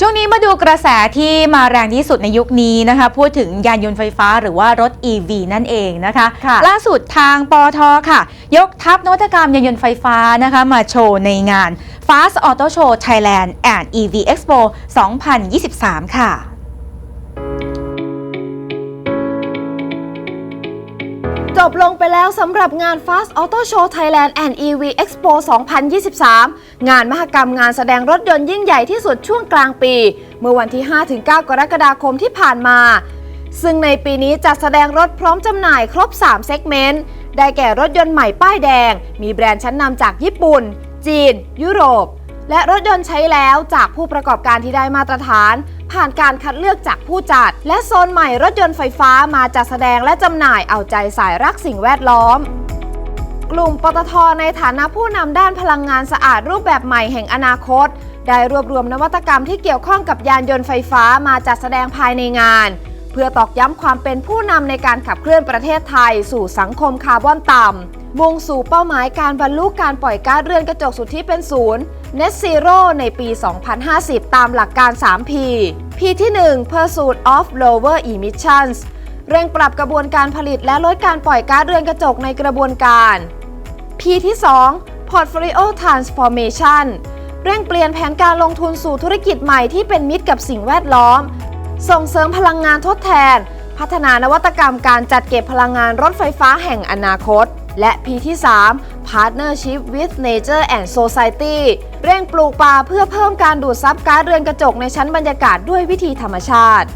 ช่วงนี้มาดูกระแสที่มาแรงที่สุดในยุคนี้นะคะ พูดถึงยานยนต์ไฟฟ้าหรือว่ารถ EV นั่นเองนะคะค่ะล่าสุดทางปอทค่ะ ยกทัพนวัตกรรมยานยนต์ไฟฟ้านะคะ มาโชว์ในงาน Fast Auto Show Thailand and EV Expo 2023 ค่ะ จบลงไปแล้วสำหรับงาน Fast Auto Show Thailand and EV Expo 2023 งานมหกรรมงานแสดงรถยนต์ยิ่งใหญ่ที่สุดช่วงกลางปี เมื่อวันที่ 5-9 กรกฎาคมที่ผ่านมา ซึ่งในปีนี้จัดแสดงรถพร้อมจำหน่ายครบ 3 เซกเมนต์ ได้แก่รถยนต์ใหม่ป้ายแดง มีแบรนด์ชั้นนำจากญี่ปุ่น จีน ยุโรป และรถยนต์ใช้แล้วจากผู้ประกอบการที่ได้มาตรฐาน ผ่านการคัดเลือกจากผู้จัด และโซนใหม่รถยนต์ไฟฟ้ามาจัดแสดงและจำหน่ายเอาใจสายรักสิ่งแวดล้อม กลุ่มปตทในฐานะผู้นำด้านพลังงานสะอาดรูปแบบใหม่แห่งอนาคต ได้รวบรวมนวัตกรรมที่เกี่ยวข้องกับยานยนต์ไฟฟ้ามาจัดแสดงภายในงาน เพื่อตอกย้ำความเป็นผู้นำในการขับเคลื่อนประเทศไทย สู่สังคมคาร์บอนต่ำมุ่งสู่เป้าหมายการบรรลุการปล่อยก๊าซเรือนกระจกสุทธิเป็นศูนย์ Net Zero ในปี 2050 ตามหลักการ 3P P ที่ 1 Pursuit of Lower Emissions เร่งปรับกระบวนการผลิตและลดการปล่อยก๊าซเรือนกระจกในกระบวนการ P ที่ 2 Portfolio Transformation เร่งเปลี่ยนแผนการลงทุนสู่ธุรกิจใหม่ที่เป็นมิตรกับสิ่งแวดล้อม ส่งเสริมพลังงานทดแทน พัฒนานวัตกรรมการจัดเก็บพลังงานรถไฟฟ้าแห่งอนาคต และ P ที่ 3 Partnership with Nature and Society เร่งปลูกป่าเพื่อเพิ่มการดูดซับก๊าซเรือนกระจกในชั้นบรรยากาศด้วยวิธีธรรมชาติ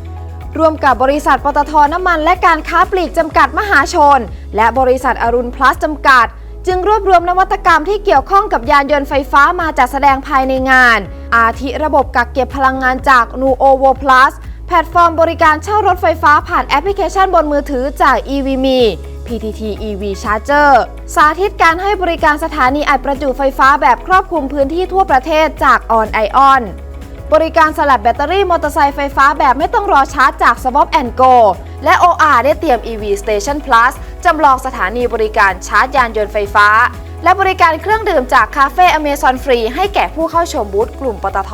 ร่วมกับบริษัทปตทน้ำมันและการค้าปลีกจำกัดมหาชน และบริษัทอรุณพลัสจำกัด จึงรวบรวมนวัตกรรมที่เกี่ยวข้องกับยานยนต์ไฟฟ้ามาจัดแสดงภายในงาน อาทิระบบกักเก็บพลังงานจาก Nuovo Plus แพลตฟอร์มบริการเช่ารถไฟฟ้าผ่านแอปพลิเคชันบนมือถือจาก EVMe PTT EV Charger สาธิตการให้บริการสถานีอัดประจุไฟฟ้าแบบครอบคลุมพื้นที่ทั่วประเทศจาก On Ion บริการสลัดแบตเตอรี่มอเตอร์ไซค์ไฟฟ้าแบบไม่ต้องรอชาร์จจาก Swap Go และ OR ได้เตรียม EV Station Plus จำลองสถานีบริการชาร์จยานยนต์ไฟฟ้า และบริการเครื่องดื่มจากคาเฟ่อเมซอนฟรีให้แก่ผู้เข้าชมบูธกลุ่มปตท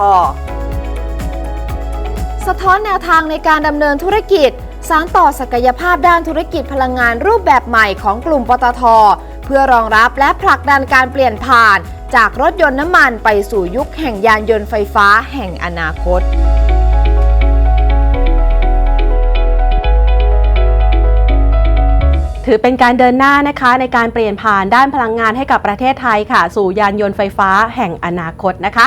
สะท้อนแนวทางในการดำเนินธุรกิจ สารต่อศักยภาพด้านธุรกิจพลังงานรูปแบบใหม่ของกลุ่มปตท เพื่อรองรับและผลักดันการเปลี่ยนผ่าน จากรถยนต์น้ำมันไปสู่ยุคแห่งยานยนต์ไฟฟ้าแห่งอนาคตถือเป็นการเดินหน้านะคะในการเปลี่ยนผ่านด้านพลังงานให้กับประเทศไทยค่ะ สู่ยานยนต์ไฟฟ้าแห่งอนาคตนะคะ